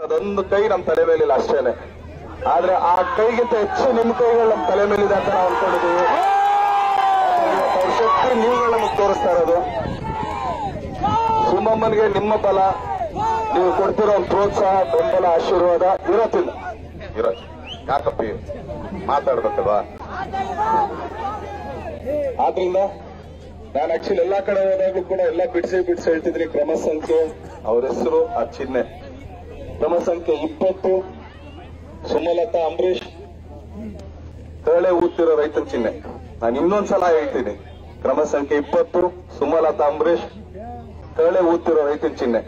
ಅದೊಂದು ಕೈ ನಮ್ಮ ತಲೆ ಮೇಲಿಲ್ಲ ಅಷ್ಟೇನೆ. ಆದ್ರೆ ಆ ಕೈಗಿಂತ ಹೆಚ್ಚು ನಿಮ್ಮ ಕೈಗಳು ನಮ್ಮ ತಲೆ ಮೇಲಿದೆ ಅಂತ ನಾವು ಅನ್ಕೊಂಡಿದ್ದೀವಿ. ಶಕ್ತಿ ನೀವುಗಳು ನಮಗೆ ತೋರಿಸ್ತಾ ಇರೋದು. ಸುಮಮ್ಮನಿಗೆ ನಿಮ್ಮ ಬಲ ನೀವು ಕೊಡ್ತಿರೋ ಪ್ರೋತ್ಸಾಹ ಬೆಂಬಲ ಆಶೀರ್ವಾದ ಇರೋತಿಲ್ಲ ಇರೋ ಯಾಕಪ್ಪಿ? ಮಾತಾಡ್ಬೇಕಲ್ವಾ? ಆದ್ರಿಂದ ನಾನು ಆಕ್ಚುಲಿ ಎಲ್ಲಾ ಕಡೆ ಹೋದಾಗ್ಲೂ ಕೂಡ ಎಲ್ಲ ಬಿಡಿಸಿ ಬಿಡಿಸಿ ಹೇಳ್ತಿದ್ರಿ ಕ್ರಮ ಸಂಖ್ಯೆ ಅವ್ರ ಹೆಸರು ಆ ಚಿಹ್ನೆ ಕ್ರಮ ಸಂಖ್ಯೆ ಇಪ್ಪತ್ತು ಸುಮಲತಾ ಅಂಬರೀಶ್ ತಳೆ ಊದ್ತಿರೋ ರೈತನ ಚಿಹ್ನೆ ನಾನು ಇನ್ನೊಂದ್ಸಲ ಹೇಳ್ತೀನಿ. ಕ್ರಮ ಸಂಖ್ಯೆ ಇಪ್ಪತ್ತು ಸುಮಲತಾ ಅಂಬರೀಶ್ ಕಳೆ ಊದ್ತಿರೋ ರೈತನ ಚಿಹ್ನೆ